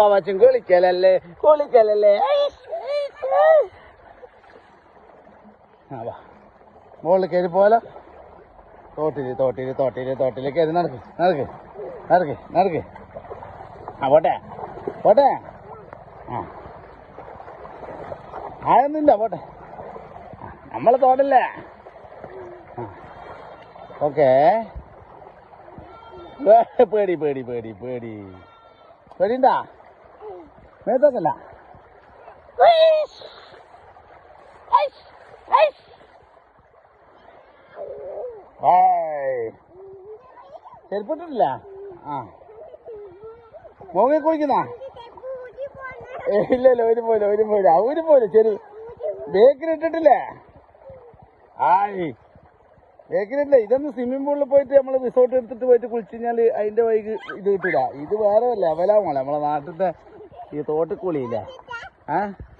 ബാബാച്ചും കുളിക്കലല്ലേ കുളിക്കലല്ലേ. ആ വാ. മുകളിൽ കയറി പോലോ തോട്ടിൽ തോട്ടിൽ തോട്ടിൽ തോട്ടിൽ കയറി നടക്ക് നടക്ക് നടക്ക് നടക്ക്. ആ പോട്ടെ പോട്ടെ. ആ. ആയൊന്നുമില്ല പോട്ടെ. നമ്മളെ തോട്ടല്ലേ ഓക്കേ. പേടി പേടി പേടി പേടി. പേടിണ്ടാ മേത്തോക്കല്ല ചെരുപ്പിട്ടില്ല ആ. മോങ്ങി കുളിക്കുന്ന? ഇല്ലല്ലോ ഇല്ല ഒരു പോലെ ഒരു പോലെ ഒരു പോലെ ചെറു ബേക്കിൽ ഇട്ടിട്ടില്ലേ? ആയി ബേക്കിലില്ല ഇതൊന്ന് സ്വിമ്മിംഗ് പൂളിൽ പോയിട്ട് നമ്മൾ റിസോർട്ട് എടുത്തിട്ട് പോയിട്ട് കുളിച്ചു കഴിഞ്ഞാൽ അതിന്റെ വൈകി ഇത് കിട്ടില്ല ഇത് വേറെ ലെവലാ മോളെ നമ്മളെ നാട്ടിലത്തെ ഈ തോട്ടിൽ കുളിയില്ലേ ആ